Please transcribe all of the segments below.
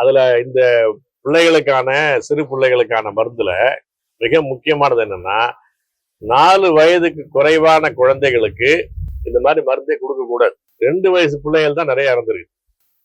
அதுல இந்த பிள்ளைகளுக்கான சிறு பிள்ளைகளுக்கான மருந்துல மிக முக்கியமானது என்னன்னா நாலு வயதுக்கு குறைவான குழந்தைகளுக்கு இந்த மாதிரி மருந்தே கொடுக்க கூடாது. ரெண்டு வயசு பிள்ளைகள் தான் நிறைய இறந்துருக்கு.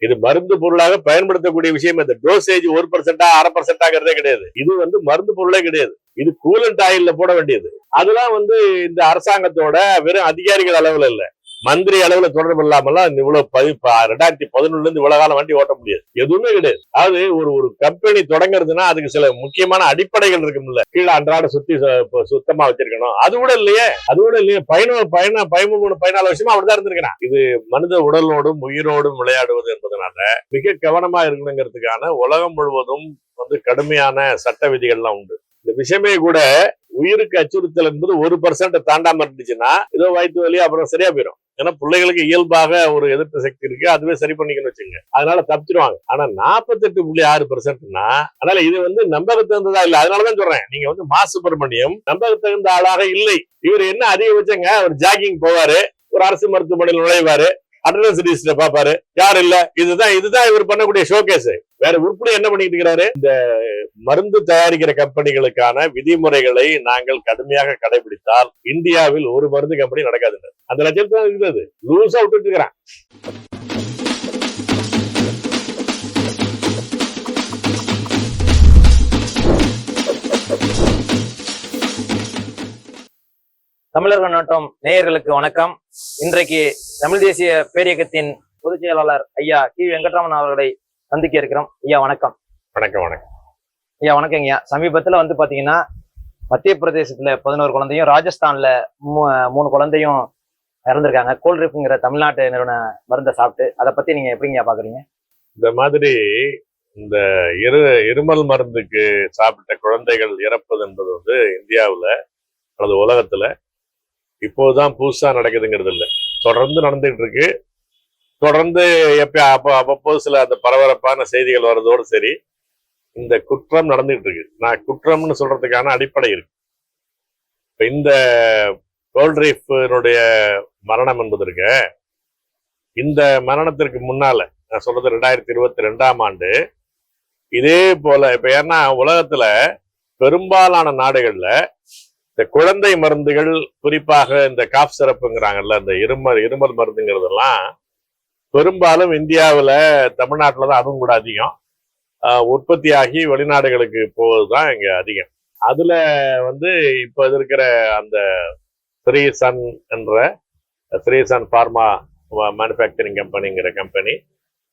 இது மருந்து பொருளாக பயன்படுத்தக்கூடிய விஷயம் இந்த டோசேஜ் ஒரு பர்சன்டா அரை பர்சன்டாங்கிறதே கிடையாது. இது வந்து மருந்து பொருளே கிடையாது. இது கூலண்ட் ஆயில்ல போட வேண்டியது. அதெல்லாம் வந்து இந்த அரசாங்கத்தோட வெறும் அதிகாரிகள் அளவுல இல்லை. மந்திரி அளவுல தொடர்பு இல்லாமலாம் இவ்வளவு பதி ரெண்டாயிரத்தி பதினொன்னுல இருந்து இவ்வளவு காலம் வண்டி ஓட்ட முடியாது. எதுவுமே கிடையாது. அதாவது ஒரு ஒரு கம்பெனி தொடங்குறதுன்னா அதுக்கு சில முக்கியமான அடிப்படைகள் இருக்கும்ல. கீழே அன்றாட சுத்தி சுத்தமா வச்சிருக்கணும். அது கூட இல்லையே. அது கூட இல்லையே. பதினோரு பதினா பதிமூணு பதினாலு வருஷமா அப்படிதான் இருந்திருக்கிறான். இது மனித உடலோடும் உயிரோடும் விளையாடுவது என்பதனால மிக கவனமா இருக்கணுங்கிறதுக்கான உலகம் முழுவதும் வந்து கடுமையான சட்ட விதிகள்லாம் உண்டு. இந்த விஷயமே கூட உயிருக்கு அச்சுறுத்தல் என்பது ஒரு பர்சன்ட் தாண்டாம இருந்துச்சுன்னா ஏதோ வயிற்று வலி அப்புறம் சரியா போயிடும் ஏன்னா பிள்ளைகளுக்கு இயல்பாக ஒரு எதிர்ப்பு சக்தி இருக்கு அதுவே சரி பண்ணிக்கணும்னு வச்சுங்க அதனால தப்பிச்சிருவாங்க. ஆனா நாற்பத்தெட்டு புள்ளி ஆறு பெர்சென்ட்னா அதனால இது வந்து நம்பகத்தகுந்ததா இல்ல. அதனாலதான் சொல்றேன். நீங்க வந்து மா சுப்பிரமணியம் நம்பகத்தகுந்த ஆளாக இல்லை. இவர் என்ன அதிகபட்சங்க? ஒரு ஜாகிங் போவாரு ஒரு அரசு மருத்துவமனையில் நுழைவாரு அட்டண்டன்ஸ் லிஸ்ட்ல பாப்பாரு யார் இல்ல. இதுதான் இதுதான் இவர் பண்ணக்கூடிய ஷோகேஸ் வேற உருப்படி என்ன பண்ணிட்டு இருக்கிறாரு? இந்த மருந்து தயாரிக்கிற கம்பெனிகளுக்கான விதிமுறைகளை நாங்கள் கடுமையாக கடைபிடித்தால் இந்தியாவில் ஒரு மருந்து கம்பெனி நடக்காது அந்த லட்சத்துல தான் இருக்கிறது லூஸா விட்டுட்டு இருக்கிறான். தமிழர்கள் நாட்டம் நேயர்களுக்கு வணக்கம். இன்றைக்கு தமிழ் தேசிய பேரியக்கத்தின் பொதுச் செயலாளர் ஐயா கி. வெங்கட்ராமன் அவர்களை சந்திக்க இருக்கிறோம். ஐயா வணக்கம். வணக்கம் வணக்கம். ஐயா வணக்கம் ஐயா. சமீபத்துல வந்து பாத்தீங்கன்னா மத்திய பிரதேசத்துல பதினோரு குழந்தையும் ராஜஸ்தான்ல மூணு குழந்தையும் இறந்திருக்காங்க. கோல்ட்ரிப்புங்கிற தமிழ்நாட்டு நிறுவன மருந்தை சாப்பிட்டு அதை பத்தி நீங்க எப்படிங்க பாக்குறீங்க? இந்த மாதிரி இந்த இரு இருமல் மருந்துக்கு சாப்பிட்ட குழந்தைகள் இறப்பது என்பது வந்து இந்தியாவுல அல்லது உலகத்துல இப்போதுதான் புதுசா நடக்குதுங்கிறது இல்லை தொடர்ந்து நடந்துகிட்டு இருக்கு தொடர்ந்து எப்ப அப்போ அவ்வப்போது சில அந்த பரபரப்பான செய்திகள் வர்றதோடு சரி இந்த குற்றம் நடந்துகிட்டு இருக்கு நான் குற்றம்னு சொல்றதுக்கான அடிப்படை இருக்கு. இப்போ இந்த கோல்ட்ரீஃபினுடைய மரணம் என்பது இருக்க இந்த மரணத்திற்கு முன்னால நான் சொல்றது ரெண்டாயிரத்தி இருபத்தி ரெண்டாம் ஆண்டு இதே போல இப்போ ஏன்னா உலகத்துல பெரும்பாலான நாடுகளில் இந்த குழந்தை மருந்துகள் குறிப்பாக இந்த காஃப் சிறப்புங்கிறாங்கல்ல இந்த இருமல் இருமல் மருந்துங்கிறதெல்லாம் பெரும்பாலும் இந்தியாவில் தமிழ்நாட்டில் தான் அதுவும் கூட அதிகம். உற்பத்தி ஆகி வெளிநாடுகளுக்கு போவது தான் இங்கே அதிகம். அதில் வந்து இப்போ இருக்கிற அந்த ஸ்ரீ சன் என்ற ஸ்ரீ சன் ஃபார்மா மேனுஃபேக்சரிங் கம்பெனிங்கிற கம்பெனி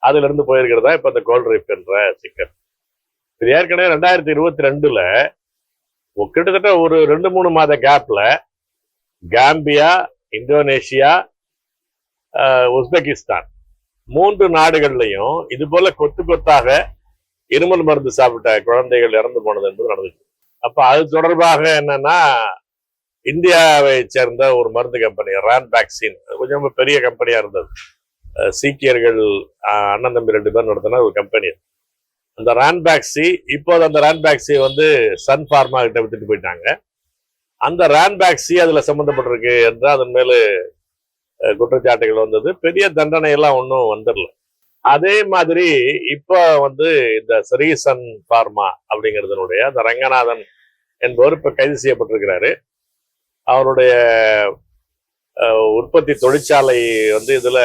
அதுலருந்து போயிருக்கிறதா இப்போ இந்த கோல்ட் கோல்ட்ரிப் என்ற சிக்கன் இது ஏற்கனவே ரெண்டாயிரத்தி இருபத்தி ரெண்டில் கிட்டத்தட்ட ஒரு ரெண்டு மூணு மாத கேப்ல காம்பியா இந்தோனேஷியா உஸ்பெகிஸ்தான் மூன்று நாடுகள்லையும் இது போல கொத்து கொத்தாக இருமல் மருந்து சாப்பிட்ட குழந்தைகள் இறந்து போனது என்பது நடந்துச்சு. அப்ப அது தொடர்பாக என்னன்னா இந்தியாவை சேர்ந்த ஒரு மருந்து கம்பெனி ரான் வேக்சின் கொஞ்சம் பெரிய கம்பெனியா இருந்தது. சீக்கியர்கள் அண்ணன் தம்பி ரெண்டு பேர் நடத்தின ஒரு கம்பெனி அந்த ரான்பேக்சி இப்போது அந்த ரான்பேக்சி வந்து சன் ஃபார்மா கிட்ட விட்டுட்டு போயிட்டாங்க. அந்த ரான்பேக்சி அதுல சம்மந்தப்பட்டிருக்கு என்று அதன் மேல குற்றச்சாட்டுகள் வந்தது. பெரிய தண்டனை எல்லாம் ஒன்றும் வந்துடல அதே மாதிரி இப்போ வந்து இந்த ஸ்ரீசன் ஃபார்மா அப்படிங்கிறதுனுடைய அந்த ரங்கநாதன் என்பவர் இப்போ கைது செய்யப்பட்டிருக்கிறாரு. அவருடைய உற்பத்தி தொழிற்சாலை வந்து இதில்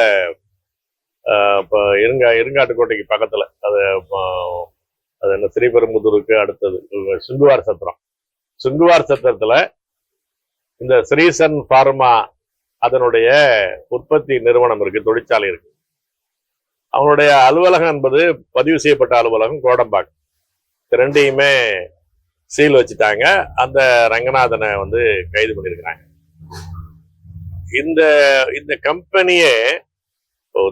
இப்போ இருங்கா இருங்காட்டுக்கோட்டைக்கு பக்கத்தில். அது அது என்ன ஸ்ரீபெரும்புதூருக்கு அடுத்தது. சுங்குவார் சத்திரம். சுங்குவார் சத்திரத்தில் இந்த ஸ்ரீசன் ஃபார்மா அதனுடைய உற்பத்தி நிறுவனம் இருக்கு தொழிற்சாலை இருக்கு. அவனுடைய அலுவலகம் என்பது பதிவு செய்யப்பட்ட அலுவலகம் கோடம்பாக்கம். ரெண்டையுமே சீல் வச்சுட்டாங்க. அந்த ரங்கநாதனை வந்து கைது பண்ணியிருக்கிறாங்க. இந்த இந்த கம்பெனியே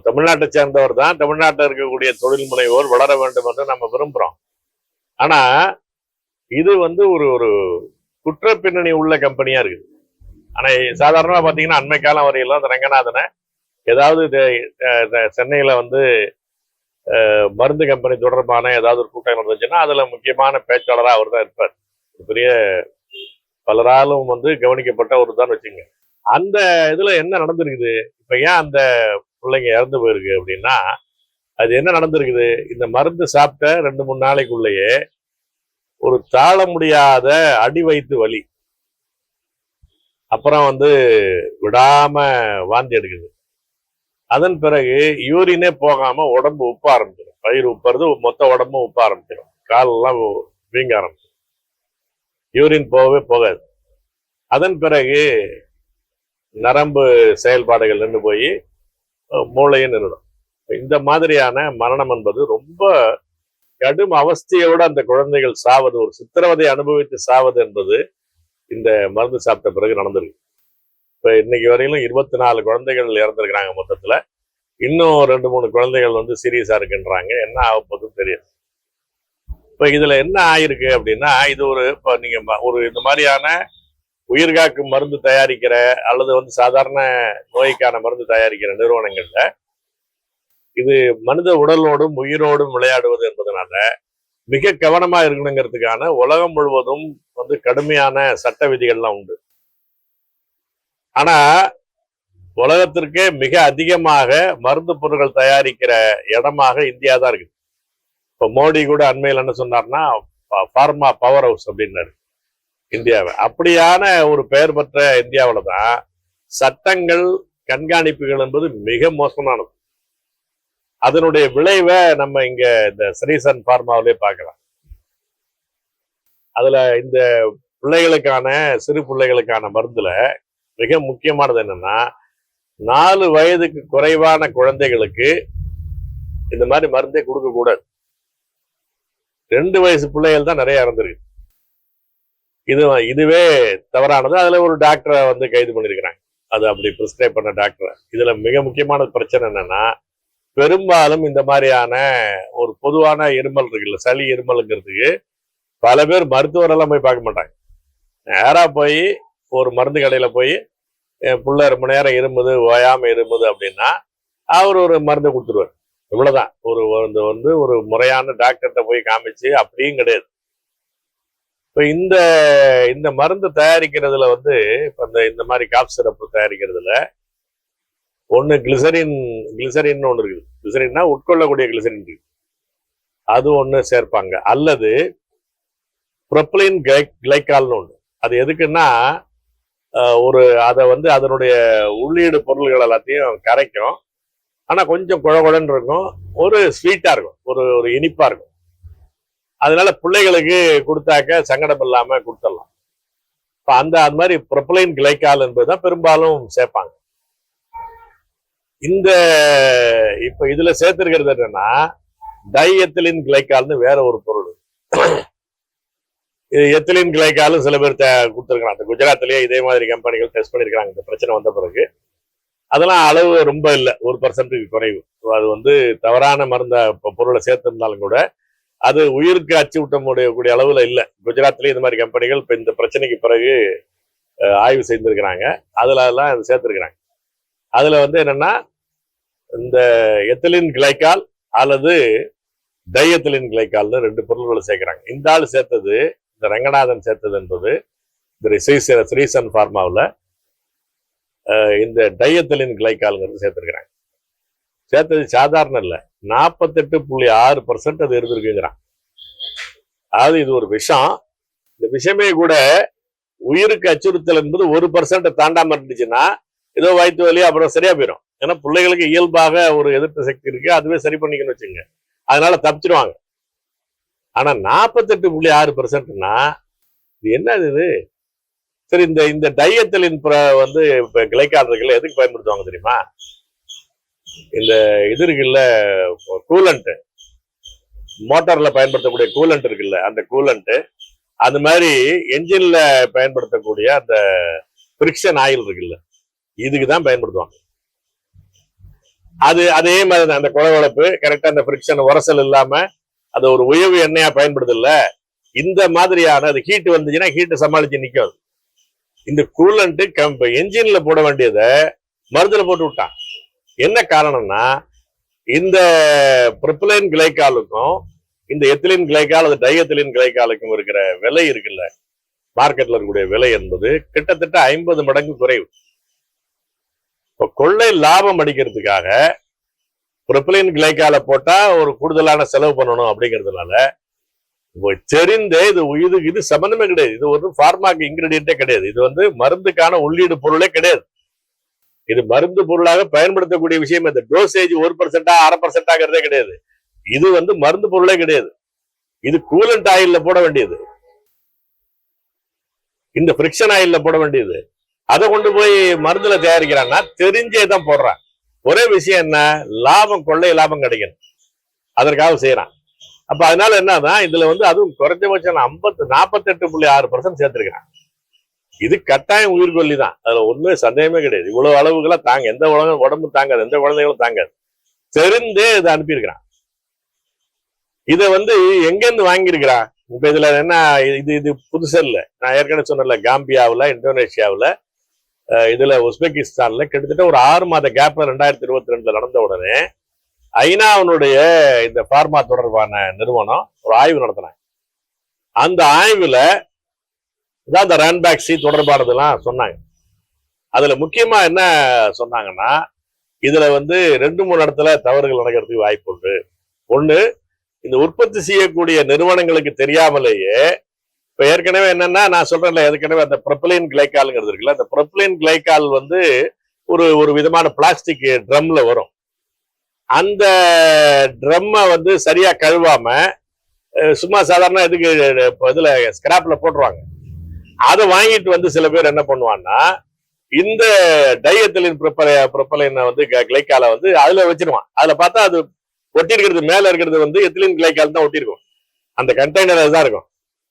தமிழ்நாட்டை சேர்ந்தவர் தான். தமிழ்நாட்டில் இருக்கக்கூடிய தொழில் முனைவோர் வளர வேண்டும் என்று நம்ம விரும்புறோம். ஆனா இது வந்து ஒரு ஒரு குற்ற பின்னணி உள்ள கம்பெனியா இருக்குது. ஆனா சாதாரணமா பாத்தீங்கன்னா அண்மை காலம் வரையிலும் அந்த ரங்கநாதனை ஏதாவது சென்னையில வந்து மருந்து கம்பெனி தொடர்பான ஏதாவது ஒரு கூட்டம் நடந்துச்சுன்னா அதுல முக்கியமான பேச்சாளராக அவர் தான் இருப்பார் பெரிய பலராலும் வந்து கவனிக்கப்பட்ட ஒரு தான் வச்சுங்க. அந்த இதுல என்ன நடந்திருக்குது? இப்ப ஏன் அந்த பிள்ளைங்க இறந்து போயிருக்கு அப்படின்னா அது என்ன நடந்திருக்குது? இந்த மருந்து சாப்பிட்ட ரெண்டு மூணு நாளைக்குள்ளேயே ஒரு தாழ முடியாத அடி வயிற்று வலி. அப்புறம் வந்து விடாம வாந்தி எடுக்குது. அதன் பிறகு யூரினே போகாம உடம்பு உப்ப ஆரம்பிச்சிடும். பயிர் உப்புறது மொத்த உடம்பும் உப்ப ஆரம்பிச்சிடும். காலெல்லாம் வீங்க ஆரம்பிச்சிடும். யூரின் போகவே போகாது. அதன் பிறகு நரம்பு செயல்பாடுகள் நின்று போய் மூளையும் நின்றுடும் இந்த மாதிரியான மரணம் என்பது ரொம்ப கடும் அவஸ்தையோட அந்த குழந்தைகள் சாவது ஒரு சித்திரவதை அனுபவித்து சாவது என்பது இந்த மருந்து சாப்பிட்ட பிறகு நடந்திருக்கு. இப்ப இன்னைக்கு வரையிலும் இருபத்தி நாலு குழந்தைகள் இறந்துருக்கிறாங்க மொத்தத்துல. இன்னும் ரெண்டு மூணு குழந்தைகள் வந்து சீரியஸா இருக்குன்றாங்க. என்ன ஆக போகுதுன்னு தெரியாது. இப்ப இதுல என்ன ஆயிருக்கு அப்படின்னா இது ஒரு இப்போ நீங்க ஒரு இந்த மாதிரியான உயிர்காக்கும் மருந்து தயாரிக்கிற அல்லது வந்து சாதாரண நோய்க்கான மருந்து தயாரிக்கிற நிறுவனங்கள்ல இது மனித உடலோடும் உயிரோடும் விளையாடுவது என்பதனால மிக கவனமா இருக்கணுங்கிறதுக்கான உலகம் முழுவதும் வந்து கடுமையான சட்ட விதிகள்லாம் உண்டு. ஆனா உலகத்திற்கே மிக அதிகமாக மருந்து பொருட்கள் தயாரிக்கிற இடமாக இந்தியா தான் இருக்குது. இப்போ மோடி கூட அண்மையில் என்ன சொன்னார்னா ஃபார்மா பவர் ஹவுஸ் அப்படின்னாரு. இந்தியாவை. அப்படியான ஒரு பெயர் பெற்ற இந்தியாவில் தான் சட்டங்கள் கண்காணிப்புகள் என்பது மிக மோசமானது. அதனுடைய விளைவை நம்ம இங்க இந்த ஸ்ரீசன் ஃபார்மாவிலே பார்க்கலாம். அதுல இந்த பிள்ளைகளுக்கான சிறு பிள்ளைகளுக்கான மருந்துல மிக முக்கியமானது என்னன்னா நாலு வயதுக்கு குறைவான குழந்தைகளுக்கு இந்த மாதிரி மருந்தே கொடுக்க கூடாது ரெண்டு வயசு பிள்ளைகள் தான் நிறைய இறந்துருக்கு. இது இதுவே தவறானது. அதுல ஒரு டாக்டரை வந்து கைது பண்ணிருக்கிறாங்க. அது அப்படி பிரிஸ்கிரைப் பண்ண டாக்டரை இதுல மிக முக்கியமான பிரச்சனை என்னன்னா பெரும்பாலும் இந்த மாதிரியான ஒரு பொதுவான இருமல் இருக்குல்ல சளி இருமலுங்கிறதுக்கு பல பேர் மருத்துவரெல்லாம் போய் பார்க்க மாட்டாங்க. நேராக போய் ஒரு மருந்து கடையில் போய் என் பிள்ளை ரொம்ப நேரம் இருமுது ஓயாமல் இருமுது அப்படின்னா அவர் ஒரு மருந்து கொடுத்துருவார். இவ்வளோதான் ஒரு வந்து ஒரு முறையான டாக்டர்கிட்ட போய் காமிச்சு அப்படியும் கிடையாது. இப்போ இந்த இந்த மருந்து தயாரிக்கிறதுல வந்து இப்போ இந்த இந்த மாதிரி காப் சிறப்பு தயாரிக்கிறதுல ஒன்று கிளிசரின் கிளிசரின்னு ஒன்று இருக்குது. கிளிசரின்னா உட்கொள்ளக்கூடிய கிளிசரின் இருக்கு. அது ஒன்று சேர்ப்பாங்க. அல்லது ப்ரொப்ளின் கிளை கிளைக்கால்னு ஒன்று அது எதுக்குன்னா ஒரு அதை வந்து அதனுடைய உள்ளீடு பொருள்கள் எல்லாத்தையும் கரைக்கும். ஆனால் கொஞ்சம் குழகுழன்னு இருக்கும். ஒரு ஸ்வீட்டாக இருக்கும். ஒரு ஒரு இனிப்பாக இருக்கும். அதனால பிள்ளைகளுக்கு கொடுத்தாக்க சங்கடம் இல்லாம கொடுத்துடலாம். இப்போ அந்த அது மாதிரி ப்ரொப்ளைன் கிளைக்கால் என்பது தான் பெரும்பாலும் சேர்ப்பாங்க. இந்த இப்ப இதுல சேர்த்திருக்கிறது என்னன்னா டைஎத்திலின் கிளைக்கால்னு வேற ஒரு பொருள். இது எத்திலின் கிளைக்காலும் சில பேர் த- அந்த குஜராத்லயே இதே மாதிரி கம்பெனிகள் டெஸ்ட் பண்ணிருக்காங்க இந்த பிரச்சனை வந்த பிறகு. அதெல்லாம் அளவு ரொம்ப இல்லை. ஒரு பர்சன்ட்டுக்கு குறைவு. அது வந்து தவறான மருந்த பொருளை சேர்த்திருந்தாலும் கூட அது உயிருக்கு அச்சு விட்ட முடியக்கூடிய அளவுல இல்லை. குஜராத்லயே இந்த மாதிரி கம்பெனிகள் இப்ப இந்த பிரச்சனைக்கு பிறகு ஆய்வு செய்திருக்கிறாங்க. அதுல அதெல்லாம் அது சேர்த்திருக்கிறாங்க. அதுல வந்து என்னன்னா இந்த எத்திலின் கிளைக்கால் அல்லது டைஎத்திலின் கிளைக்கால்னு ரெண்டு பொருள்களை சேர்க்கிறாங்க. இந்த ஆள் சேர்த்தது இந்த ரங்கநாதன் சேர்த்தது என்பது இந்த ஸ்ரீச- ஸ்ரீசன் ஃபார்மாவில் இந்த டையத்திலின் கிளைக்கால்ங்கிறது சேர்த்திருக்கிறாங்க. சேர்த்தது சாதாரணம் இல்லை. நாற்பத்தெட்டு புள்ளி ஆறு பர்சன்ட் அது இருந்திருக்குங்கிறான். அதாவது இது ஒரு விஷம். இந்த விஷமே கூட உயிருக்கு அச்சுறுத்தல் என்பது ஒரு பர்சன்ட் தாண்டாம இருந்துச்சுன்னா ஏதோ வயிற்று வலி அப்புறம் சரியா போயிடும். ஏன்னா பிள்ளைகளுக்கு இயல்பாக ஒரு எதிர்ப்பு சக்தி இருக்கு அதுவே சரி பண்ணிக்கணும்னு வச்சுங்க அதனால தப்பிச்சிருவாங்க. ஆனா நாற்பத்தெட்டு புள்ளி ஆறு பர்சன்ட்னா இது என்னது இது? சரி இந்த இந்த டையத்தலின் வந்து இப்ப கிளைக்கால் எதுக்கு பயன்படுத்துவாங்க தெரியுமா? இந்த இது இருக்குல்ல கூலண்ட் மோட்டார்ல பயன்படுத்தக்கூடிய கூலண்ட் இருக்குல்ல அந்த கூலண்ட் அந்த மாதிரி என்ஜின்ல பயன்படுத்தக்கூடிய அந்த ஃப்ரிக்ஷன் ஆயில் இருக்குல்ல இதுக்கு தான் பயன்படுத்துவாங்க. அது அதே மாதிரி தான் அந்த குழகுழப்பு கரெக்டா அந்த ஃப்ரிக்ஷன் உரசல் இல்லாம அது ஒரு உயவு எண்ணெயா பயன்படுது இல்ல இந்த மாதிரியான அது ஹீட் வந்துச்சுன்னா ஹீட்டு சமாளிச்சு நிக்கும் இந்த கூலண்ட் கம்ப என்ஜின்ல போட வேண்டியதை மருந்துல போட்டு விட்டான். என்ன காரணம்னா இந்த ப்ரிப்ளைன் கிளைக்காலுக்கும் இந்த எத்திலின் கிளைக்கால் அது டைஎத்திலின் கிளைக்காலுக்கும் இருக்கிற விலை இருக்குல்ல? மார்க்கெட்ல இருக்கக்கூடிய விலை என்பது கிட்டத்தட்ட ஐம்பது மடங்கு குறைவு. இப்போ கொள்ளை லாபம் அடிக்கிறதுக்காக ப்ரொபிலின் கிளைக்கால போட்டா ஒரு கூடுதலான செலவு பண்ணணும் அப்படிங்கிறதுனால இப்போ தெரிந்தே இது இது இது சம்பந்தமே கிடையாது. இது ஒரு ஃபார்மாக்கு இன்கிரீடியன்ட்டே கிடையாது. இது வந்து மருந்துக்கான உள்ளீடு பொருளே கிடையாது. இது மருந்து பொருளாக பயன்படுத்தக்கூடிய விஷயம். இந்த டோசேஜ் ஒரு பர்சன்டா அரை பர்சன்டாங்கிறதே கிடையாது. இது வந்து மருந்து பொருளே கிடையாது. இது கூலண்ட் ஆயில்ல போட வேண்டியது. இந்த பிரிக்ஷன் ஆயில்ல போட வேண்டியது. அதை கொண்டு போய் மருந்துல தயாரிக்கிறான்னா தெரிஞ்சே தான் போடுறான். ஒரே விஷயம் என்ன? லாபம் கொள்ளை லாபம் கிடைக்கணும். அதற்காக செய்யறான். அப்ப அதனால என்னன்னா இதுல வந்து அதுவும் குறைஞ்சபட்சம் ஐம்பத்து நாற்பத்தெட்டு புள்ளி ஆறு பர்சன்ட் சேர்த்திருக்கிறான். இது கட்டாயம் உயிர்கொல்லி தான் அதுல ஒண்ணுமே சந்தேகமே கிடையாது. இவ்வளவு அளவுகளா தாங்க எந்த உலகம் உடம்பு தாங்காது எந்த குழந்தைகளும் தாங்காது. தெரிந்தே இதை அனுப்பியிருக்கிறான். இதை வந்து எங்கேருந்து வாங்கியிருக்கிறான் இப்ப இதுல என்ன இது இது புதுசு இல்லை. நான் ஏற்கனவே சொன்னல காம்பியாவுல இந்தோனேஷியாவில் அஹ் இதுல உஸ்பெகிஸ்தான்ல கிட்டத்தட்ட ஒரு ஆறு மாத கேப்ல ரெண்டாயிரத்தி இருபத்தி ரெண்டுல நடந்த உடனே ஐநாவினுடைய இந்த பார்மா தொடர்பான நிறுவனம் ஒரு ஆய்வு நடத்தினாங்க. அந்த ஆய்வுல இதான் இந்த ரன்பேக்சி தொடர்பானதெல்லாம் சொன்னாங்க அதுல முக்கியமா என்ன சொன்னாங்கன்னா இதுல வந்து ரெண்டு மூணு இடத்துல தவறுகள் நடக்கிறதுக்கு வாய்ப்பு உண்டு ஒண்ணு இந்த உற்பத்தி செய்யக்கூடிய நிறுவனங்களுக்கு தெரியாமலேயே இப்ப ஏற்கனவே என்னன்னா நான் சொல்றேன்ல ஏற்கனவே அந்த ப்ரொப்பலின் கிளைக்கால்ங்கிறது இருக்குல்ல அந்த ப்ரொப்பலின் கிளைக்கால் வந்து ஒரு ஒரு விதமான பிளாஸ்டிக் ட்ரம்ல வரும் அந்த ட்ரம்மை வந்து சரியா கழுவாம சும்மா சாதாரண இதுக்கு இதுல ஸ்கிராப்ல போட்டுருவாங்க அதை வாங்கிட்டு வந்து சில பேர் என்ன பண்ணுவான்னா இந்த டையத்திலின் ப்ரிப்பல ப்ரொப்பலினை வந்து கிளைக்கால வந்து அதுல வச்சிருவான். அதுல பார்த்தா அது ஒட்டி இருக்கிறது மேல இருக்கிறது வந்து எத்திலின் கிளைக்கால் தான் ஒட்டியிருக்கும். அந்த கண்டெய்னர் தான் இருக்கும்.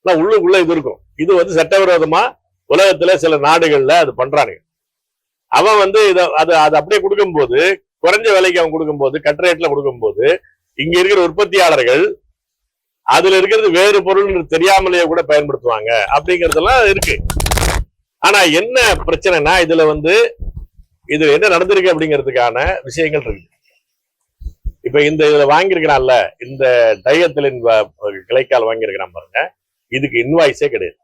ஆனா உள்ளுக்குள்ள இது இருக்கும். இது வந்து சட்டவிரோதமா உலகத்துல சில நாடுகள்ல அது பண்றானுங்க. அவன் வந்து இதை அது அது அப்படியே கொடுக்கும்போது குறைஞ்ச விலைக்கு அவன் கொடுக்கும்போது கட் ரேட்ல கொடுக்கும்போது இங்க இருக்கிற உற்பத்தியாளர்கள் அதுல இருக்கிறது வேறு பொருள் தெரியாமலேயே கூட பயன்படுத்துவாங்க. அப்படிங்கறதெல்லாம் இருக்கு. ஆனா என்ன பிரச்சனைனா இதுல வந்து இதுல என்ன நடந்திருக்கு அப்படிங்கிறதுக்கான விஷயங்கள் இருக்கு. இப்ப இந்த இதுல வாங்கியிருக்கிறான்ல இந்த டையத்திலின் கிளைக்கால் வாங்கியிருக்கிறான் பாருங்க. இதுக்கு இன்வாய்ஸே கிடையாது.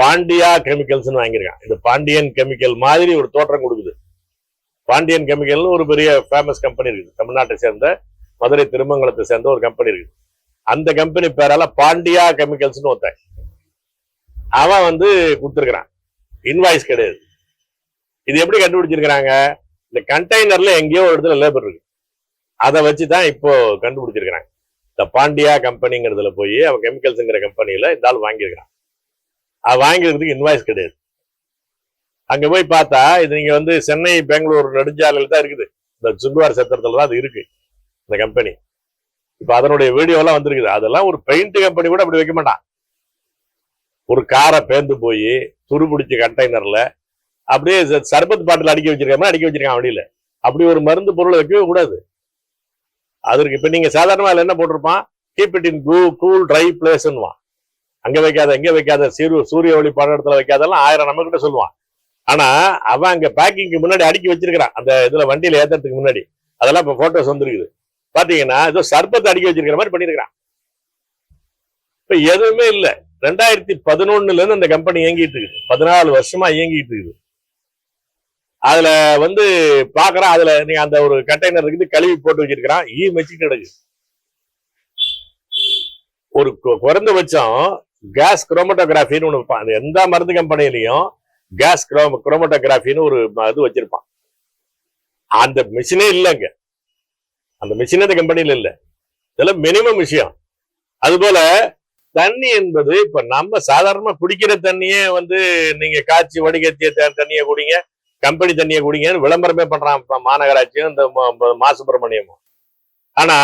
பாண்டியா கெமிக்கல்ஸ் வாங்கியிருக்கான். இந்த பாண்டியன் கெமிக்கல் மாதிரி ஒரு தோற்றம் கொடுக்குது. பாண்டியன் கெமிக்கல்னு ஒரு பெரிய ஃபேமஸ் கம்பெனி இருக்குது. தமிழ்நாட்டை சேர்ந்த மதுரை திருமங்கலத்தை சேர்ந்த ஒரு கம்பெனி இருக்கு. அந்த கம்பெனி பேரால பாண்டியா கெமிக்கல்ஸ்னு ஒருத்தன். அவன் வந்து கொடுத்துருக்கிறான். இன்வாய்ஸ் கிடையாது. இது எப்படி கண்டுபிடிச்சிருக்கிறாங்க? இந்த கண்டெய்னர்ல எங்கேயோ ஒரு இடத்துல லேபர் இருக்கு. அதை வச்சு தான் இப்போ கண்டுபிடிச்சிருக்கிறாங்க. இந்த பாண்டியா கம்பெனிங்கிறதுல போய் அவன் கெமிக்கல்ஸுங்கிற கம்பெனியில இந்த ஆள் வாங்கியிருக்கிறான். அது வாங்கிக்கிறதுக்கு இன்வாய்ஸ் கிடையாது. அங்க போய் பார்த்தா இது நீங்க வந்து சென்னை பெங்களூர் நெடுஞ்சாலையில் தான் இருக்குது. இந்த சுங்குவார் சத்திரத்துல தான் அது இருக்கு. இந்த கம்பெனி இப்ப அதனுடைய வீடியோ எல்லாம் வந்திருக்குது. அதெல்லாம் ஒரு பெயிண்ட் கம்பெனி கூட அப்படி வைக்க மாட்டான். ஒரு காரை பேந்து போய் துருபிடிச்ச கண்டெய்னர்ல அப்படியே சர்பத் பாட்டில் அடிக்க வச்சிருக்காம அடிக்க வச்சிருக்கான் வழியில அப்படி ஒரு மருந்து பொருளை வைக்கவே கூடாது. அதற்கு இப்ப நீங்க சாதாரணமா அதுல என்ன போட்டிருப்பான்? கீப் இட் இன் கூ கூல் ட்ரை பிளேஸ்ன்னுவான் அங்க வைக்காத எங்க வைக்காத சிறு சூரிய ஒளி பட இடத்துல வைக்காதெல்லாம் ஆயிரம் நம்ம கிட்ட சொல்லுவான். ஆனா அவன் அங்க பேக்கிங்க்கு முன்னாடி அடுக்கி வச்சிருக்கிறான். அந்த இதுல வண்டியில ஏத்துறதுக்கு முன்னாடி. அதெல்லாம் இப்ப போட்டோஸ் வந்துருக்குது. பாத்தீங்கன்னா ஏதோ சர்பத்தை அடுக்கி வச்சிருக்கிற மாதிரி பண்ணிருக்கிறான் இப்ப எதுவுமே இல்ல. ரெண்டாயிரத்தி பதினொன்னுல இருந்து அந்த கம்பெனி இயங்கிட்டு இருக்குது. பதினாலு வருஷமா இயங்கிட்டு இருக்குது. அதுல வந்து பாக்குறான் அதுல நீங்க அந்த ஒரு கண்டெய்னர் இருக்குது கழுவி போட்டு வச்சிருக்கிறான். ஈ வச்சுட்டு கிடக்கு. ஒரு கு- குறைந்தபட்சம் கேஸ் குரோமட்டோகிராஃபின்னு ஒன்று வைப்பான். எந்த மருந்து கம்பெனிலையும் கேஸ் குரோம குரோமட்டோகிராஃபின்னு ஒரு இது வச்சிருப்பான். அந்த மிஷினே இல்லைங்க. அந்த மிஷின் அந்த கம்பெனில இல்ல. இதெல்லாம் மினிமம் விஷயம். அதுபோல தண்ணி என்பது இப்ப நம்ம சாதாரணமா குடிக்கிற தண்ணியே வந்து நீங்க காய்ச்சி வடிகத்திய தண்ணியை குடிங்க கம்பெனி தண்ணியை குடிங்கன்னு விளம்பரமே பண்றான் இப்ப மாநகராட்சியும் இந்த மா சுப்பிரமணியமும். ஆனா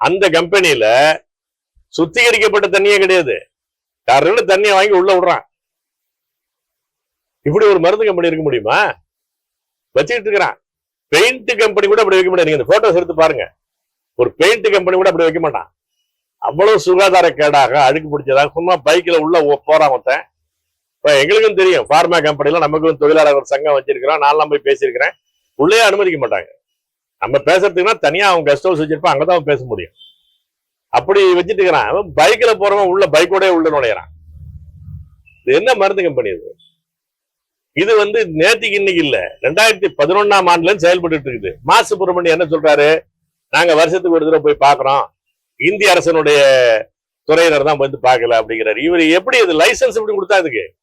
அந்த கம்பெனில சுத்திகரிக்கப்பட்ட தண்ணியே கிடையாது. யாருன்னு தண்ணியை வாங்கி உள்ள விடுறான். இப்படி ஒரு மருந்து கம்பெனி இருக்க முடியுமா? வச்சுக்கிட்டு இருக்கிறான். பெயிண்ட் கம்பெனி கூட அப்படி வைக்க மாட்டேன். நீங்க இந்த போட்டோஸ் எடுத்து பாருங்க. ஒரு பெயிண்ட் கம்பெனி கூட அப்படி வைக்க மாட்டான். அவ்வளவு சுகாதார கேடாக அழுக்கு பிடிச்சதாக சும்மா பைக்ல உள்ள போறான் ஒருத்தன். இப்ப எங்களுக்கும் தெரியும். பார்மா கம்பெனில நமக்கும் தொழிலாளர் ஒரு சங்கம் வச்சிருக்கிறோம். நான்லாம் போய் பேசியிருக்கிறேன். உள்ளே அனுமதிக்க மாட்டாங்க. நம்ம பேசுறதுக்குன்னா தனியா அவன் கெஸ்ட் ஹவுஸ் வச்சிருப்பான் அங்கதான் அவன் பேச முடியும். அப்படி வச்சுட்டு இருக்கிறான். அவன் பைக்ல போறவன் உள்ள பைக்கோடய உள்ள நுழையிறான். இது என்ன மருந்து கம்பெனி இது? இது வந்து நேத்திக்கு இன்னைக்கு இல்ல. ரெண்டாயிரத்தி பதினொன்னாம் ஆண்டுல இருந்து செயல்பட்டு இருக்குது. மா சுப்பிரமணியம் என்ன சொல்றாரு? நாங்க வருஷத்துக்கு ஒரு தடவை போய் பாக்குறோம். இந்திய அரசனுடைய துறையினர் தான் வந்து பார்க்கல அப்படிங்கிறாரு. இவர் எப்படி இது லைசன்ஸ் எப்படி கொடுத்தா இதுக்கு?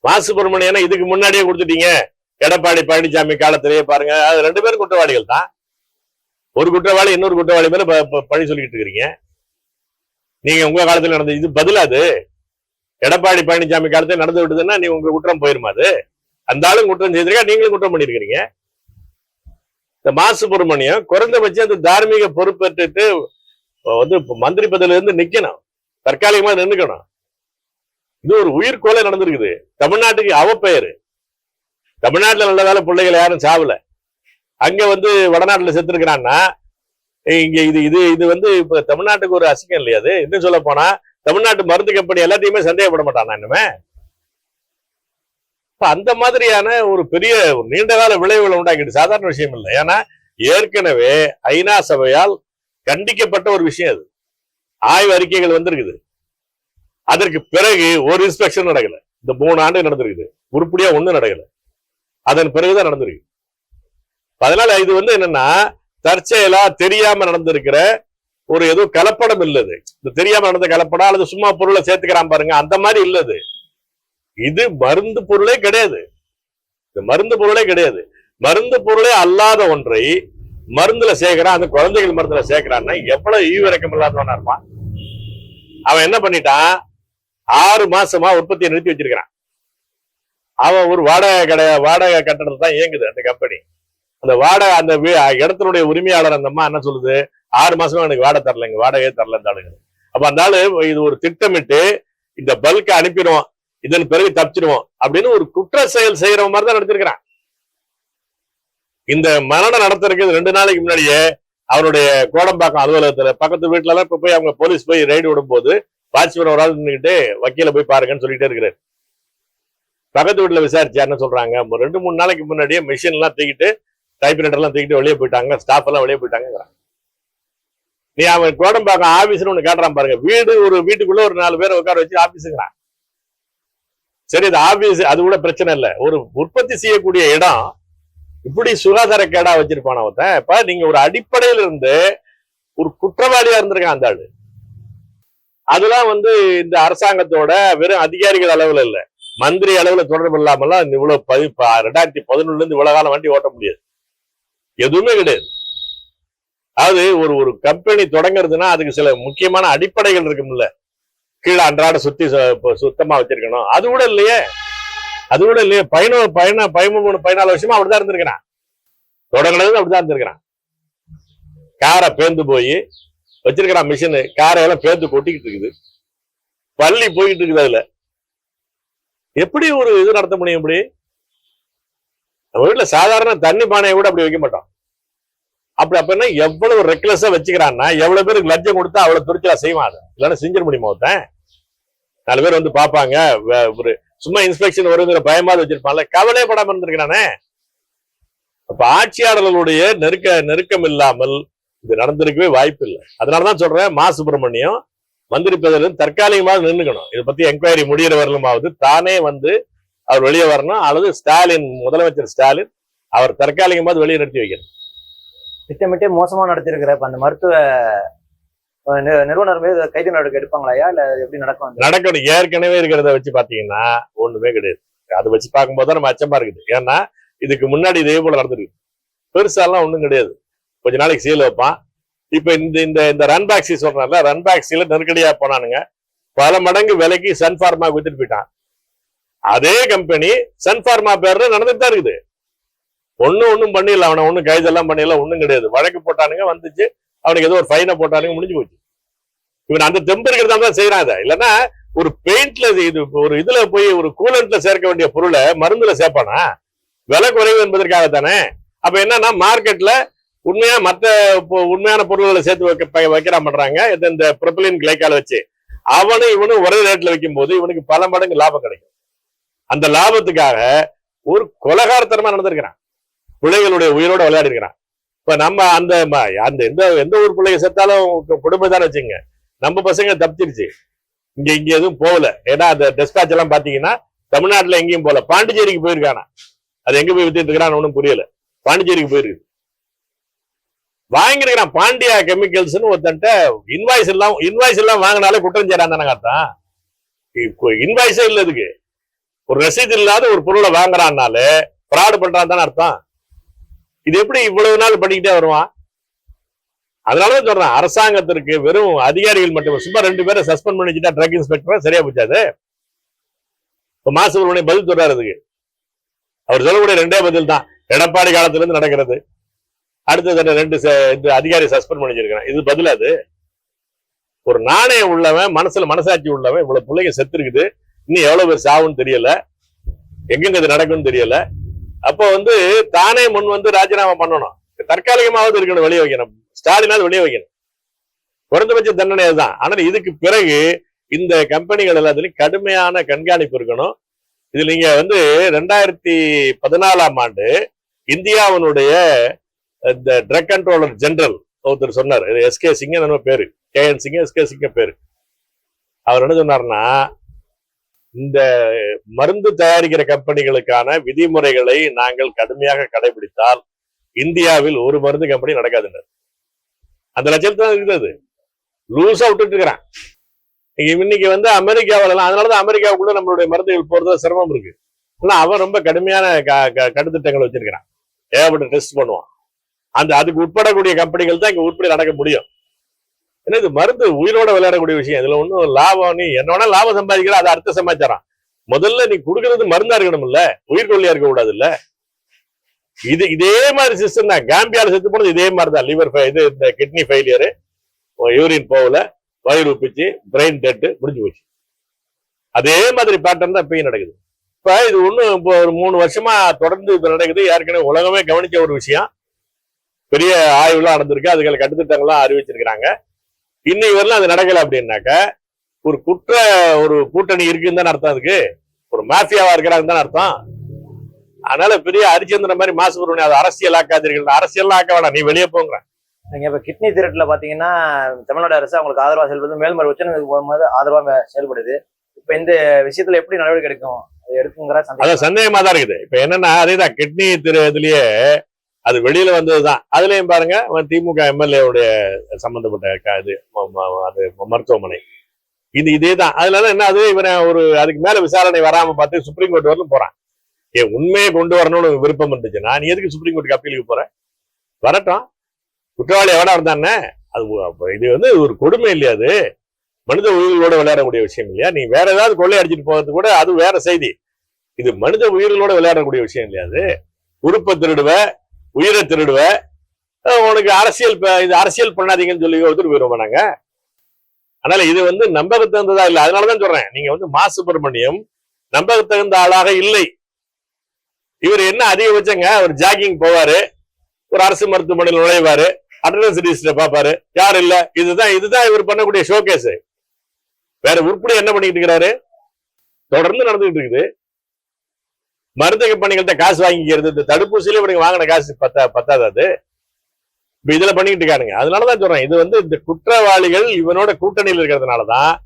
மா சுப்பிரமணியனா இதுக்கு முன்னாடியே கொடுத்துட்டீங்க. எடப்பாடி பழனிசாமி காலத்திலேயே பாருங்க. அது ரெண்டு பேரும் குற்றவாளிகள் தான். ஒரு குற்றவாளி இன்னொரு குற்றவாளி மேல ப- பழி சொல்லிட்டு இருக்கிறீங்க. நீங்க உங்க காலத்துல நடந்த இது பதிலா அது? எடப்பாடி பழனிசாமி காலத்துல நடந்து விட்டதுன்னா நீ உங்க குற்றம் போயிருமா அது? அந்த ஆளும் குற்றம் செய்திருக்கா? நீங்களும் குற்றம் பண்ணிருக்கிறீங்க. இந்த மாசு சுப்பிரமணியம் குறைந்தபட்சம் அந்த தார்மீக பொறுப்பேற்றுட்டு வந்து மந்திரி பதவியில இருந்து நிக்கணும். தற்காலிகமா நின்னுக்கணும். இது ஒரு உயிர் கொலை நடந்திருக்குது. தமிழ்நாட்டுக்கு அவ பெயர் தமிழ்நாட்டுல நல்ல வேலை பிள்ளைகள் யாரும் சாவல. அங்க வந்து வடநாட்டுல செத்துருக்கிறான்னா இங்க இது இது இது வந்து இப்ப தமிழ்நாட்டுக்கு ஒரு அசிங்கம் இல்லையா அது? இன்னும் சொல்ல போனா தமிழ்நாட்டு மருந்து கம்பெனி எல்லாத்தையுமே சந்தேகப்பட மாட்டானா இன்னுமே அந்த மாதிரியான ஒரு பெரிய ஒரு நீண்ட கால விளைவுகளை உண்டாக்கிட்டு சாதாரண விஷயம் இல்லை. ஏன்னா ஏற்கனவே ஐநா சபையால் கண்டிக்கப்பட்ட ஒரு விஷயம் அது. ஆய்வு அறிக்கைகள் வந்திருக்குது. அதற்கு பிறகு ஒரு இன்ஸ்பெக்ஷன் நடக்கல. இந்த மூணு ஆண்டு நடந்திருக்குது. உருப்படியா ஒண்ணு நடக்கல. அதன் பிறகுதான் நடந்திருக்கு. அதனால இது வந்து என்னன்னா தற்செயலா தெரியாம நடந்திருக்கிற ஒரு ஏதோ கலப்படம் இல்லது. இந்த தெரியாம நடந்த கலப்படம் அல்லது சும்மா பொருளை சேர்த்துக்கிறான் பாருங்க அந்த மாதிரி இல்லது. இது மருந்து பொருளே கிடையாது. இந்த மருந்து பொருளே கிடையாது. மருந்து பொருளே அல்லாத ஒன்றை மருந்துல சேர்க்கிறான் அந்த குழந்தைகள் மருந்துல சேர்க்கிறான்னா எவ்வளவு ஈவிரக்கம் இல்லாதவனா இருப்பான்? அவன் என்ன பண்ணிட்டான்? ஆறு மாசமா உற்பத்தியை நிறுத்தி வச்சிருக்கிறான். அவன் ஒரு வாடகை கடை வாடகை கட்டணத்தை தான் இயங்குது அந்த கம்பெனி அந்த வாடகை அந்த இடத்தினுடைய உரிமையாளர் அந்த அம்மா என்ன சொல்லுது? ஆறு மாசமா எனக்கு வாடகை தரலைங்க வாடகையே தரல ஆளுங்க அப்ப அந்த ஆளு இது ஒரு திட்டமிட்டு இந்த பல்க அனுப்பிடுவோம் இதன் பிறகு தப்பிச்சிடுவோம் அப்படின்னு ஒரு குற்ற செயல் செய்யற மாதிரி தான் நடத்திருக்கிறான். இந்த மரணம் நடத்திருக்கிறது ரெண்டு நாளைக்கு முன்னாடியே அவருடைய கோடம்பாக்கம் அலுவலகத்துல பக்கத்து வீட்டுல எல்லாம் இப்ப போய் அவங்க போலீஸ் போய் ரைடு விடும்போது வாட்ச்மேன் ஒரு ஆள் நின்றுட்டு வக்கீல போய் பாருங்கன்னு சொல்லிட்டே இருக்கிறாரு. பக்கத்து வீட்டுல விசாரிச்சாருன்னு என்ன சொல்றாங்க? ஒரு ரெண்டு மூணு நாளைக்கு முன்னாடியே மிஷின் எல்லாம் தூக்கிட்டு டைப்ரைட்டர்லாம் தூக்கிட்டு வெளியே போயிட்டாங்க ஸ்டாஃப் எல்லாம் வெளியே போயிட்டாங்க நீ அவன் கோடம்பாக்கம் ஆபீஸ்னு ஒண்ணு காட்டுறான் பாருங்க. வீடு ஒரு வீட்டுக்குள்ள ஒரு நாலு பேரை உட்கார வச்சு ஆபீஸுங்கிறான். சரி இது ஆபீஸ் அது கூட பிரச்சனை இல்ல. ஒரு உற்பத்தி செய்யக்கூடிய இடம் இப்படி சுகாதார கேடா வச்சிருப்பான ஒருத்தன் இப்ப நீங்க ஒரு அடிப்படையில இருந்து ஒரு குற்றவாளியா இருந்திருக்கான் அந்த ஆளு. அதெல்லாம் வந்து இந்த அரசாங்கத்தோட வெறும் அதிகாரிகள் அளவுல இல்ல. மந்திரி அளவுல தொடர்பு இல்லாமலாம் இந்த இவ்வளவு பதி ரெண்டாயிரத்தி பதினொன்னுல இருந்து இவ்வளவு காலம் வண்டி ஓட்ட முடியாது. எதுவுமே கிடையாது. அதாவது ஒரு ஒரு கம்பெனி தொடங்குறதுன்னா அதுக்கு சில முக்கியமான அடிப்படைகள் இருக்கும்ல. கீழே அன்றாட சுத்தி சு- சுத்தமா வச்சிருக்கணும். அது கூட இல்லையே. அது கூட இல்லையே. பயணம் பயண பதிமூணு பதினாலு வருஷமா அப்படிதான் இருந்திருக்கிறான். தொடங்கினது அப்படிதான் இருந்திருக்கிறான். காரை பேந்து போய் வச்சிருக்கிறான் மிஷின் காரை எல்லாம் பேந்து கொட்டிக்கிட்டு இருக்குது. பள்ளி போயிட்டு இருக்குது அதுல. எப்படி ஒரு இது நடத்த முடியும் இப்படி? நம்ம வீட்டுல சாதாரண தண்ணி பானையை கூட அப்படி வைக்க மாட்டோம். அப்படி அப்படின்னா எவ்வளவு ரெக்லஸா வச்சுக்கிறான்னா எவ்வளவு பேருக்கு லஞ்சம் கொடுத்தா அவ்வளவு துரிச்சலா செய்வான் அதை இல்லைன்னா செஞ்சிட முடியுமா ஒருத்தன். நாலு பேர் வந்து பார்ப்பாங்க. ஒரு சும்மா இன்ஸ்பெக்ஷன் வருங்கிற பயமாவது வச்சிருப்பான்ல. கவலையே படாம இருந்திருக்கிறானே. அப்ப ஆட்சியாளர்களுடைய நெருக்க நெருக்கம் இல்லாமல் இது நடந்திருக்கவே வாய்ப்பு இல்லை. அதனாலதான் சொல்றேன் மா சுப்பிரமணியம் மந்திரி பதவியில் தற்காலிகமாக நின்னுக்கணும். இதை பத்தி என்கொயரி முடிகிற வரலுமாவது தானே வந்து அவர் வெளியே வரணும். அல்லது ஸ்டாலின் முதலமைச்சர் ஸ்டாலின் அவர் தற்காலிகமாவது வெளியே நிறுத்தி வைக்கணும். திட்டமிட்டே மோசமா நடத்திருக்கிற அந்த மருத்துவ நிறுவனர் மீது கைது நடவடிக்கை எடுப்பாங்களாயா? இல்ல எப்படி நடக்கும் நடக்கணும். ஏற்கனவே இருக்கிறத வச்சு பாத்தீங்கன்னா ஒண்ணுமே கிடையாது. அதை வச்சு பார்க்கும்போது தான் நம்ம அச்சமா இருக்குது. ஏன்னா இதுக்கு முன்னாடி இதே போல நடந்திருக்கு. பெருசாலாம் ஒண்ணும் கிடையாது. கொஞ்ச நாளைக்கு சீல் வைப்பான். இப்ப இந்த இந்த இந்த ரன் பேக்ஸி சொல்றாங்கல்ல ரன் பேக்ஸில நெருக்கடியா போனானுங்க. பல மடங்கு விலைக்கு சன் ஃபார்மா வித்துட்டு போயிட்டான். அதே கம்பெனி சன் ஃபார்மா பேர்ல நடந்துட்டு தான் இருக்குது. ஒன்னும் ஒன்றும் பண்ணிடல அவனை ஒன்றும் கைதெல்லாம் பண்ணிடல ஒண்ணும் கிடையாது. வழக்கு போட்டானுங்க வந்துச்சு. அவனுக்கு ஏதோ ஒரு ஃபைனை போட்டானுங்க முடிஞ்சு போச்சு. இவன் அந்த தெம்பு இருக்கிறதா தான் செய்யறான் அதை இல்லைன்னா ஒரு பெயிண்ட்ல இது ஒரு இதுல போய் ஒரு கூலண்ட்ல சேர்க்க வேண்டிய பொருளை மருந்துல சேர்ப்பானா? விலை குறைவு என்பதற்காக தானே அப்ப என்னன்னா மார்க்கெட்ல உண்மையா மத்த பொ- உண்மையான பொருள்களை சேர்த்து வைக்க ப- வைக்கிறான் பண்றாங்க. இது இந்த ப்ரொபிலின் கிளைக்கால வச்சு. அவனும் இவனும் ஒரே ரேட்ல வைக்கும் போது இவனுக்கு பல மடங்கு லாபம் கிடைக்கும். அந்த லாபத்துக்காக ஒரு கொலகாரத்தனமா நடந்திருக்கிறான். பிள்ளைகளுடைய உயிரோட விளையாடி இருக்கிறான் இப்ப நம்ம அந்த அந்த எந்த எந்த ஒரு பிள்ளைங்க செத்தாலும் குடும்பம் வச்சுங்க. நம்ம பசங்க தப்பிச்சிருச்சு. இங்க இங்க எதுவும் போகல. ஏன்னா அந்த டெஸ்பாச் எல்லாம் பாத்தீங்கன்னா தமிழ்நாட்டுல எங்கேயும் போல பாண்டிச்சேரிக்கு போயிருக்கானா? அது எங்க போய் வித்துட்டு இருக்கிறான்னு ஒண்ணும் புரியல. பாண்டிச்சேரிக்கு போயிருக்கு வாங்கிருக்கிறான் பாண்டியா கெமிக்கல்ஸ்னு ஒருத்தன்ட்ட இன்வாய்ஸ் எல்லாம் இன்வாய்ஸ் எல்லாம் வாங்கினாலே குற்றம் செய்யறான் தானே அர்த்தம். இன்வாய்ஸே இல்ல இதுக்கு. ஒரு ரசீது இல்லாத ஒரு பொருளை வாங்குறான்னாலே ஃப்ராடு பண்றான் தானே அர்த்தம். இது எப்படி இவ்வளவு நாள் பண்ணிக்கிட்டே வருவான்? அதனாலதான் சொல்றேன் அரசாங்கத்திற்கு வெறும் அதிகாரிகள் மட்டும் சும்மா ரெண்டு பேரை சஸ்பெண்ட் பண்ணி வச்சுட்டா ட்ரக் இன்ஸ்பெக்டர் சரியா போச்சாது இப்ப மாசுபுரமணி பதில் சொல்றாரு அதுக்கு. அவர் சொல்லக்கூடிய ரெண்டே பதில் தான் எடப்பாடி காலத்துல இருந்து நடக்கிறது. அடுத்தது ரெண்டு ச- இது அதிகாரி சஸ்பெண்ட் பண்ணிச்சிருக்கிறேன் இது பதில் அது. ஒரு நாணயம் உள்ளவன் மனசுல மனசாட்சி உள்ளவன் இவ்வளவு பிள்ளைங்க செத்து இருக்குது இன்னும் எவ்வளவு பேர் சாவுன்னு தெரியல. எங்கெங்க இது நடக்கும்னு தெரியல. அப்போ வந்து தானே முன் வந்து ராஜினாமா பண்ணணும். தற்காலிகமாவது இருக்கணும் வெளியே வைக்கணும். ஸ்டாலினாவது வெளியே வைக்கணும். குறைந்தபட்ச தண்டனை தான் ஆனால் இதுக்கு பிறகு இந்த கம்பெனிகள் எல்லாத்துலயும் கடுமையான கண்காணிப்பு இருக்கணும். இது நீங்க வந்து ரெண்டாயிரத்தி பதினாலாம் ஆண்டு இந்தியாவினுடைய இந்த ட்ரக் கண்ட்ரோலர் ஜெனரல் ஒருத்தர் சொன்னார். எஸ்கே சிங் நம்ம பேரு. கே என் சிங் எஸ்கே சிங்க பேரு. அவர் என்ன சொன்னார்னா இந்த மருந்து தயாரிக்கிற கம்பெனிகளுக்கான விதிமுறைகளை நாங்கள் கடுமையாக கடைபிடித்தால் இந்தியாவில் ஒரு மருந்து கம்பெனி நடக்காதுன்னு அந்த லட்சத்துல தான் இருந்தது. லூஸா விட்டுட்டு இருக்கிறான். இன்னைக்கு இன்னைக்கு வந்து அமெரிக்காவில அதனாலதான் அமெரிக்காவுக்குள்ள நம்மளுடைய மருந்துகள் போறது சிரமம் இருக்கு. ஆனா அவன் ரொம்ப கடுமையான க- க- கடுத்திட்டங்கள் வச்சிருக்கிறான். ஏகப்பட்ட டெஸ்ட் பண்ணுவான். அந்த அதுக்கு உட்படக்கூடிய கம்பெனிகள் தான் இங்க உற்பத்தி நடக்க முடியும். ஏன்னா இது மருந்து உயிரோட விளையாடக்கூடிய விஷயம். இதுல ஒன்றும் லாபம் நீ என்ன லாபம் சம்பாதிக்கிற அதை அடுத்த சமாச்சாரம். முதல்ல நீ கொடுக்கறது மருந்தா இருக்கணும் இல்ல உயிர்கொல்லியா இருக்க கூடாது இல்ல இது இதே மாதிரி சிஸ்டம் தான். காம்பியால செத்து போனது இதே மாதிரி தான் லிவர் இது இந்த கிட்னி ஃபெயிலியரு யூரின் போகல வயிறு உப்பிச்சு பிரெயின் டெட்டு முடிஞ்சு போச்சு. அதே மாதிரி பேட்டர்ன் தான் இப்பயும் நடக்குது. இப்ப இது ஒண்ணும் இப்போ ஒரு மூணு வருஷமா தொடர்ந்து இப்போ நடக்குது. ஏற்கனவே உலகமே கவனிச்ச ஒரு விஷயம். பெரிய ஆய்வுலாம் நடந்திருக்கு. அதுகளை கட்டுத்திட்டங்கள்லாம் அறிவிச்சிருக்கிறாங்க. இன்னைக்கு வரலாம் அது நடக்கல அப்படின்னாக்க ஒரு குற்ற ஒரு கூட்டணி இருக்குன்னு தானே அர்த்தம் அதுக்கு. ஒரு மாஃபியாவா இருக்கிறாங்க தானே அர்த்தம். அதனால பெரிய ஹரிச்சந்திரன் மாதிரி மாசுபுரமணி அதை அரசியல் ஆக்காதீர்கள். அரசியல் ஆக்க வேணாம். நீ வெளியே போங்க நீங்க இப்ப கிட்னி திருட்டுல பாத்தீங்கன்னா தமிழ்நாடு அரசு அவங்களுக்கு ஆதரவா செயல்படுது மேல்முறை உச்சநீதிமன்றத்துக்கு போகும்போது ஆதரவா செயல்படுது. இப்ப இந்த விஷயத்துல எப்படி நடவடிக்கை எடுக்கும்? அது எடுக்குங்கிற சந்தேகம். சந்தேகமா தான் இருக்குது. இப்ப என்னன்னா அதேதான். கிட்னி திரு இதுலயே அது வெளியில வந்ததுதான். அதுலயும் பாருங்க அவன் திமுக எம்எல்ஏவுடைய சம்பந்தப்பட்ட இது அது மருத்துவமனை. இது இதே தான் அதனால என்ன அது இவனை ஒரு அதுக்கு மேல விசாரணை வராம பார்த்து சுப்ரீம் கோர்ட் வரலும் போறான். ஏன் உண்மையை கொண்டு வரணும்னு விருப்பம் இருந்துச்சுன்னா நீ எதுக்கு சுப்ரீம் கோர்ட்டுக்கு அப்பீலுக்கு போற வரட்டும். குற்றவாளி எவனா இருந்தானே? அது இது வந்து ஒரு கொடுமை இல்லையா அது? மனித உயிர்களோட விளையாடக்கூடிய விஷயம் இல்லையா? நீ வேற ஏதாவது கொள்ளை அடிச்சிட்டு போகிறது கூட அது வேற செய்தி. இது மனித உயிர்களோட விளையாடக்கூடிய விஷயம் இல்லையா அது? உறுப்பை திருடுவ உயிரை திருடுவேன் உனக்கு அரசியல் இது அரசியல் பண்ணாதீங்கன்னு சொல்லி ஒருத்தர் போயிருவோம் நாங்க? அதனால இது வந்து நம்பகத்தகுந்ததா இல்லை. அதனாலதான் சொல்றேன். நீங்க வந்து மா சுப்பிரமணியம் நம்பகத்தகுந்த ஆளாக இல்லை. இவர் என்ன அதிகபட்சங்க? அவர் ஜாகிங் போவாரு. ஒரு அரசு மருத்துவமனையில் நுழைவாரு. அட்டண்டன்ஸ் ரிஜிஸ்டர் பார்ப்பாரு. யார் இல்ல? இதுதான் இதுதான் இவர் பண்ணக்கூடிய ஷோகேஸ் வேற உருப்படி என்ன பண்ணிக்கிட்டு இருக்கிறாரு? தொடர்ந்து நடந்துகிட்டு இருக்குது. மருந்து கம்பெனிகள்ட்ட காசு வாங்கிக்கிறது இந்த தடுப்பூசியில இவனுக்கு வாங்கின காசு பத்தா பத்தாது அது? இப்ப இதுல பண்ணிக்கிட்டு இருக்கானுங்க. அதனாலதான் சொல்றேன் இது வந்து இந்த குற்றவாளிகள் இவனோட கூட்டணியில் இருக்கிறதுனாலதான்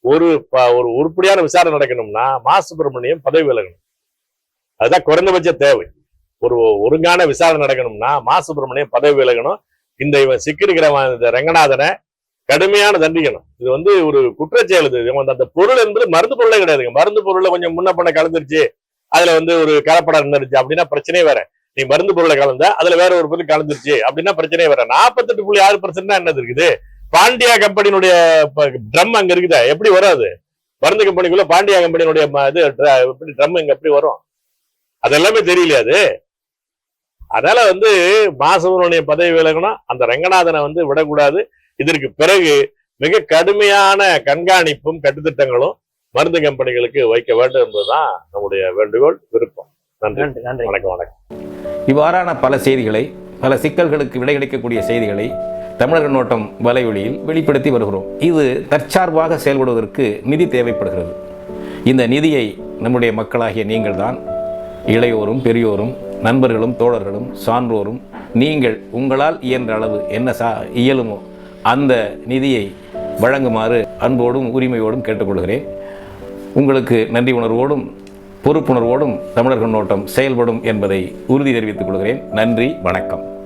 ஒரு ப- ஒரு உருப்படியான விசாரணை நடக்கணும்னா மா சுப்பிரமணியம் பதவி விலகணும். அதுதான் குறைந்தபட்ச தேவை. ஒரு ஒருங்கான விசாரணை நடக்கணும்னா மா சுப்பிரமணியம் பதவி விலகணும். இந்த இவன் சிக்கிருக்கிறவன் இந்த ரங்கநாதனை கடுமையான தண்டிக்கணும். இது வந்து ஒரு குற்றச்செயல் இது. இவன் அந்த பொருள் என்பது மருந்து பொருளே கிடையாதுங்க. மருந்து பொருளை கொஞ்சம் முன்ன பண்ண கலந்துருச்சு. அதுல வந்து ஒரு கலப்படம் இருந்துருச்சு. அப்படின்னா பிரச்சனையே வேற. நீ மருந்து பொருளை கலந்த அதுல வேற ஒரு பொருள் கலந்துருச்சு. அப்படின்னா பிரச்சனையே வேற. நாற்பத்தெட்டு புள்ளி ஆறு பர்சன்ட் என்னது இருக்குது? பாண்டியா கம்பெனியினுடைய ட்ரம் அங்க இருக்குதா? எப்படி வராது மருந்து கம்பெனிக்குள்ள பாண்டியா கம்பெனியினுடைய இது எப்படி ட்ரம் இங்க எப்படி வரும்? அதெல்லாமே தெரியலையா அது. அதனால வந்து மாசவனுடைய பதவி விலகணும். அந்த ரங்கநாதனை வந்து விடக்கூடாது. இதற்கு பிறகு மிக கடுமையான கண்காணிப்பும் கட்டுத்திட்டங்களும் மருந்து கம்பெனிகளுக்கு வைக்க வேண்டும் என்பதுதான் நம்முடைய வேண்டுகோள் விருப்பம். நன்றி. நன்றி வணக்கம் வணக்கம். இவ்வாறான பல செய்திகளை பல சிக்கல்களுக்கு விடை கிடைக்கக்கூடிய செய்திகளை தமிழக நோட்டம் வலையொலியில் வெளிப்படுத்தி வருகிறோம். இது தற்சார்பாக செயல்படுவதற்கு நிதி தேவைப்படுகிறது. இந்த நிதியை நம்முடைய மக்களாகிய நீங்கள்தான் இளையோரும் பெரியோரும் நண்பர்களும் தோழர்களும் சான்றோரும் நீங்கள் உங்களால் இயன்ற அளவு என்ன சா இயலுமோ அந்த நிதியை வழங்குமாறு அன்போடும் உரிமையோடும் கேட்டுக்கொள்கிறேன். உங்களுக்கு நன்றி உணர்வோடும் பொறுப்புணர்வோடும் தமிழர் கண்ணோட்டம் செயல்படும் என்பதை உறுதி தெரிவித்துக் கொள்கிறேன். நன்றி வணக்கம்.